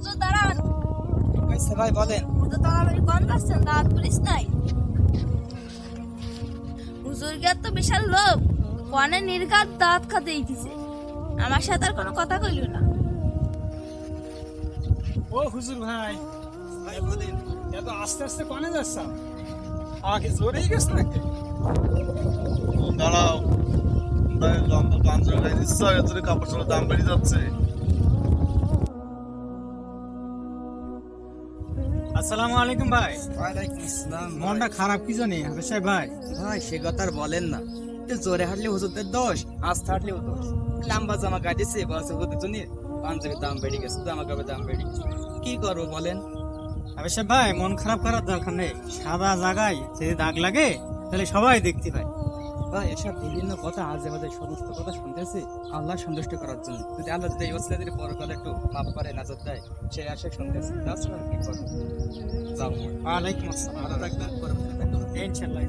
হুজুর দাঁড়ান। আচ্ছা ভাই বলেন। হুজুর তাড়াতাড়ি কোন করছেন দাঁত পুলিশ নাই। হুজুর তো বিশাল লোভ কনে নির্ঘাত দাঁত খাতে দিছে। আমার সাথে আর কোনো কথা কইল না। ও হুজুর ভাই ভাই বলেন এত আস্তে আস্তে কনে যাচ্ছ। আগে জোরেই গেছে নাকি? দাঁড়াও লম্বা পাঞ্জাবি গায়ে কাপড় চোপড়ের দাম বেড়ে যাচ্ছে। আসসালামু আলাইকুম ভাই। ওয়ালাইকুম আসসালাম মনটা খারাপ কি জানি সাহেব ভাই? ভাই সে কথা আর বলেন না। জোরে হাঁটলে হুজুরদের দোষ আস্তে হাঁটলেও দোষ। লম্বা জামা কাটিছে বলছে হুজুর জন্য পাঞ্জাবির দাম বেড়ে গেছে জামা কাপড়ের দাম বেড়ে গেছে। কি করব বলেন? সাহেব ভাই মন খারাপ করার দরকার নেই। সাদা জায়গায় যদি দাগ লাগে তাহলে সবাই দেখতে পায়। ভাই এসব বিভিন্ন কথা আজে বাজে সমস্ত কথা শুনতেছি। আল্লাহ সন্তুষ্ট করার জন্য। যদি আল্লাহ যদি অবস্থা যদি কথা একটু মাপ করে নজর দেয় সে আসে শুনতেছি। তাছাড়া কি করব? যাও। ওয়ালাইকুম আসসালাম। ভালো থাকবেন। পরে ইনশাল্লাহ